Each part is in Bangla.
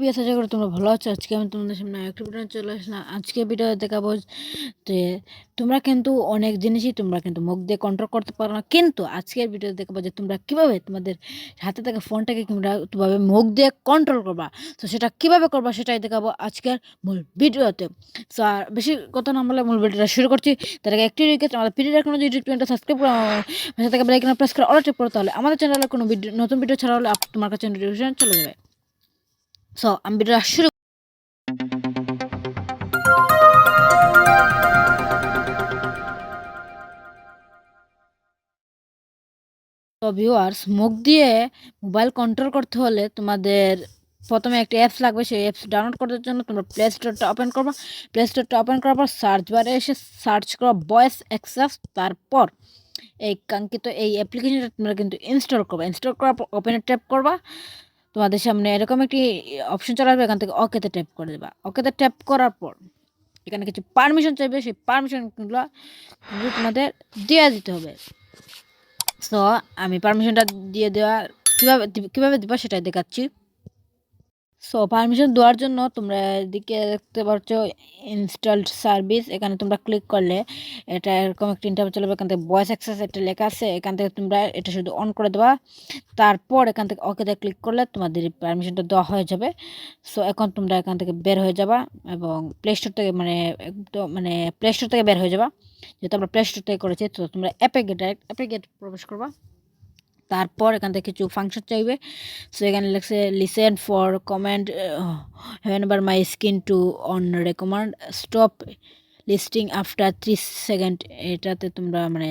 বিয়ে আশা করি তোমরা ভালো আছো। আজকে আমি তোমাদের সামনে একটা ভিডিও চলে আসলাম। আজকে ভিডিও দেখাবো যে তোমরা কিন্তু অনেক জিনিসই তোমরা কিন্তু মুখ দিয়ে কন্ট্রোল করতে পারো না। কিন্তু আজকের ভিডিও দেখাবো যে তোমরা কীভাবে তোমাদের হাতে থাকা ফোনটাকে তোমরা কীভাবে মুখ দিয়ে কন্ট্রোল করবা। তো সেটা কীভাবে করবা সেটাই দেখাবো আজকের মূল ভিডিওতে সো আর বেশি কথা না বলে মূল ভিডিওটা শুরু করছি। তার আগে একটি রিকোয়েস্ট আমাদের পিডির কোনো ইউটিউব চ্যানেলটা সাবস্ক্রাইব করে থাকা প্রেস করে অল টিপ করতে হলে আমাদের চ্যানেলে কোনো ভিডিও নতুন ভিডিও ছাড়া হলে তোমার কাছে নোটিফিকেশন চলে যাবে। সো আমি ভিডিওটা শুরু তো ভিউয়ার্স মুখ দিয়ে মোবাইল কন্ট্রোল করতে হলে তোমাদের প্রথমে একটা অ্যাপস লাগবে। সেই অ্যাপস ডাউনলোড করার জন্য তোমরা প্লে স্টোরটা ওপেন করবা। প্লে স্টোরটা ওপেন করার পর সার্চ বারে এসে সার্চ করো ভয়েস অ্যাক্সেস তারপর এই কাঙ্ক্ষিত এই অ্যাপ্লিকেশনটা তোমরা কিন্তু ইনস্টল করবা। ইনস্টল করার পর ওপেনে ট্যাপ করবা। তোমাদের সামনে এরকম একটি অপশন চলে আসবে এখান থেকে ওকেতে ট্যাপ করে দেবা। ওকেতে ট্যাপ করার পর এখানে কিছু পারমিশন চাইবে, সেই পারমিশনগুলো তোমাদের দিয়ে দিতে হবে। সো আমি পারমিশনটা দিয়ে দেওয়া, কীভাবে কীভাবে দেবো সেটাই দেখাচ্ছি। সো পারমিশন দেওয়ার জন্য তোমরা এদিকে দেখতে পাচ্ছ ইনস্টলড সার্ভিস এখানে তোমরা ক্লিক করলে এটা এরকম একটা ইন্টারভিউ চলবে, এখান থেকে ভয়েস অ্যাক্সেস এটা লেখা আছে, এখান থেকে তোমরা এটা শুধু অন করে দেওয়া তারপর এখান থেকে ওকে ওকেতে ক্লিক করলে তোমাদের পারমিশনটা দেওয়া হয়ে যাবে। সো এখন তোমরা এখান থেকে বের হয়ে যাবা এবং প্লে স্টোর থেকে মানে একদম মানে প্লে স্টোর থেকে বের হয়ে যাবা। যেহেতু আমরা প্লে স্টোর থেকে করেছি, তো তোমরা অ্যাপে গেট ডাইরেক্ট অ্যাপে গেট প্রবেশ করবা। তারপর এখান থেকে কিছু ফাংশন চাইবে। সো এখানে লিখছে listen for comment haven bar my skin to on recommend stop listing after three second এটাতে তোমরা মানে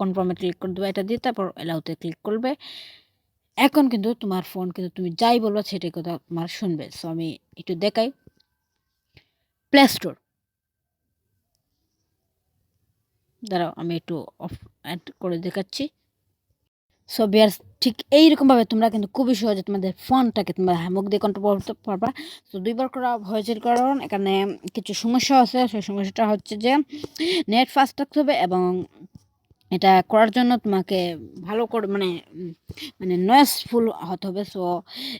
কনফার্মে ক্লিক করে দেবে, এটা দিয়ে তারপর এলাউতে ক্লিক করবে। এখন কিন্তু তোমার ফোন কিন্তু তুমি যাই বলবা সেটাই কথা তোমার শুনবে। সো আমি একটু দেখাই। প্লে স্টোর দাঁড়াও, আমি একটু অফ অ্যাড করে দেখাচ্ছি। সো বিয়ার ঠিক এইরকমভাবে তোমরা কিন্তু খুবই সহজে তোমাদের ফোনটাকে তোমরা মুখ দিয়ে কন্ট্রোল করতে পারবা। তো দুইবার করা হয়েছিল কারণ এখানে কিছু সমস্যা আছে। সেই সমস্যাটা হচ্ছে যে নেট ফাস্ট থাকতে হবে এবং এটা করার জন্য তোমাকে ভালো করে মানে মানে নয়েসফুল হতে হবে। সো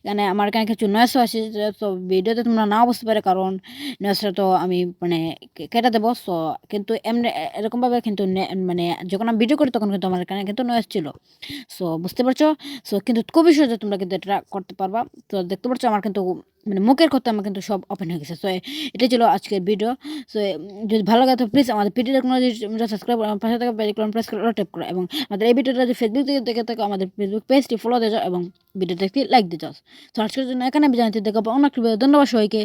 এখানে আমার এখানে কিছু নয়েসও আছে তো ভিডিওতে তোমরা নাও বুঝতে পারে, কারণ নয়েসটা তো আমি মানে কেটে দেবো। সো কিন্তু এমনি এরকমভাবে কিন্তু মানে যখন আমি ভিডিও করি, তখন কিন্তু আমার এখানে কিন্তু নয়েস ছিল। সো বুঝতে পারছ? সো কিন্তু খুবই সহজে তোমরা কিন্তু এটা করতে পারবা। তো দেখতে পাচ্ছ আমার কিন্তু মানে মুখের কথা আমার কিন্তু সব ওপেন হয়ে গেছে। সো এটাই ছিল আজকের ভিডিও সো যদি ভালো লাগে তো প্লিজ আমাদের পিটি টেকনোলজি সাবস্ক্রাইব পাশে থাকা বেল প্রেস করে ট্যাপ করো এবং আমাদের এই ভিডিওটা যদি ফেসবুক থেকে দেখে থাকো, আমাদের ফেসবুক পেজটি ফলো দিয়ে যাও এবং ভিডিওটা একটি লাইক দিয়ে যাও। সো আজকের জন্য এখানে আমি জানাতে দেখাবো অনেক ধন্যবাদ সবাইকে।